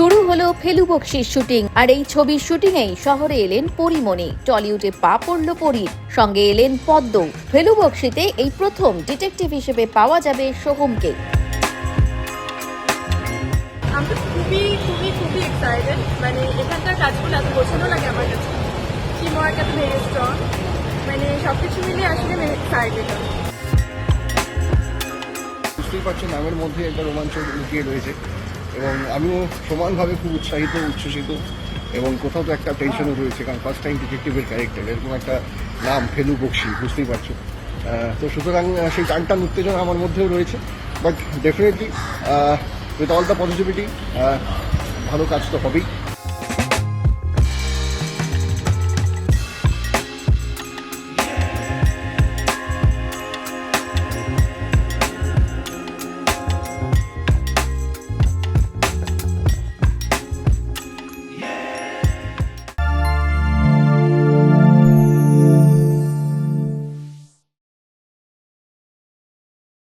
হলো ফেলু বক্সির শুটিং আর এই ছবির শুটিং এই শহরে এলেন পরিমণি। টলিউডে পা পড়ল পরীর। সঙ্গে এলেন পদ্ম। ফেলু বক্সিতে এই প্রথম ডিটেকটিভ হিসেবে পাওয়া যাবে সোহমকে। আমি খুবই খুবই খুবই এক্সাইটেড মানে এখানকার কাজগুলো এত গোছানো লাগে আমার কাছে। টিম ওয়ার্ক এত ভেরি স্ট্রং মানে সব কিছু মিলিয়ে আসলে আমি এক্সাইটেড বুঝতেই পারছ নামের মধ্যে একটা রোমাঞ্চ লুকিয়ে রয়েছে। এবং আমিও সমানভাবে খুব উৎসাহিত, উচ্ছ্বসিত এবং কোথাও তো একটা টেনশনও রয়েছে, কারণ ফার্স্ট টাইম ডিটেকটিভের ক্যারেক্টার এরকম একটা নাম, ফেলু বক্সি, বুঝতেই পারছ। তো সুতরাং সেই টান টান উত্তেজনা আমার মধ্যেও রয়েছে but definitely with all the positivity ভালো কাজ তো হবেই।